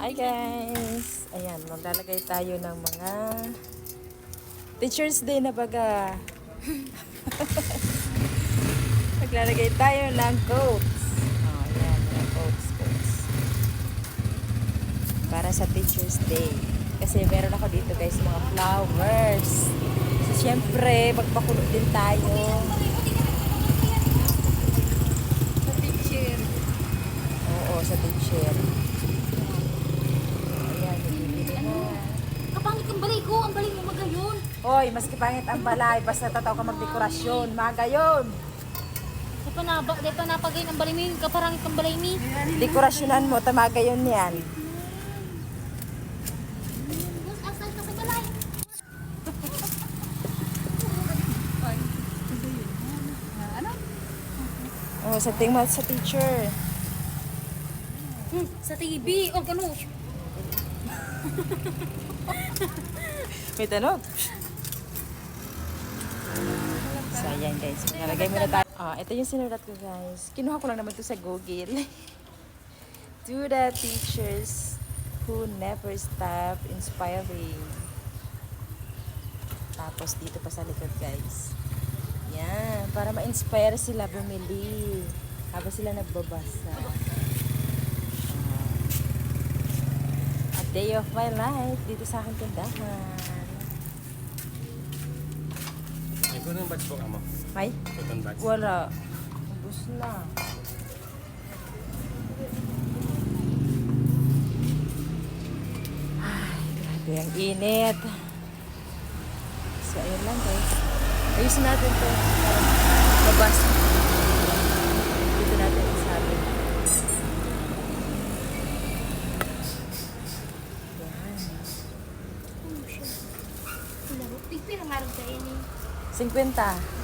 Hi guys! Ayan, maglalagay tayo ng mga Teacher's Day na baga. maglalagay tayo ng coats. Oh, ayan, mga coats, coats. Para sa Teacher's Day. Kasi meron ako dito guys, mga flowers. So, syempre, magpakulo din tayo. Sa teacher. Oo, sa teacher. Ayan, bibili na. Kapangit ang balay ko. Ang balay mo magayon. Hoy, maski pangit ang balay, basta tataw ka magdekorasyon. Maga yun. Di pa naba, di pa napagayon ang balay mo. yung Kaparangit ang balay ni. Dekorasyonan mo, tamaga yun yan. Oh, sa tingin sa teacher. Hmm, sa TV. O, gano. May tanong. So, ayan guys. Nalagay muna tayo. Ah, ito yung sinulat ko guys. Kinuha ko lang naman to sa Google. to the teachers who never stop inspiring. Tapos dito pa sa likod guys. Yan. Para ma-inspire sila bumili. Habang sila nagbabasa. Ah. a day of my life dito sa aking tindahan. May kunang batch po ka mo. May? Cotton batch. Wala. Ubus na. Ay, grabe ang init. So, ayun lang guys. Ayusin natin to. Mabasa. Dito natin isabi. Yan. Laro. Pigpira nga rin kayo ni. 50.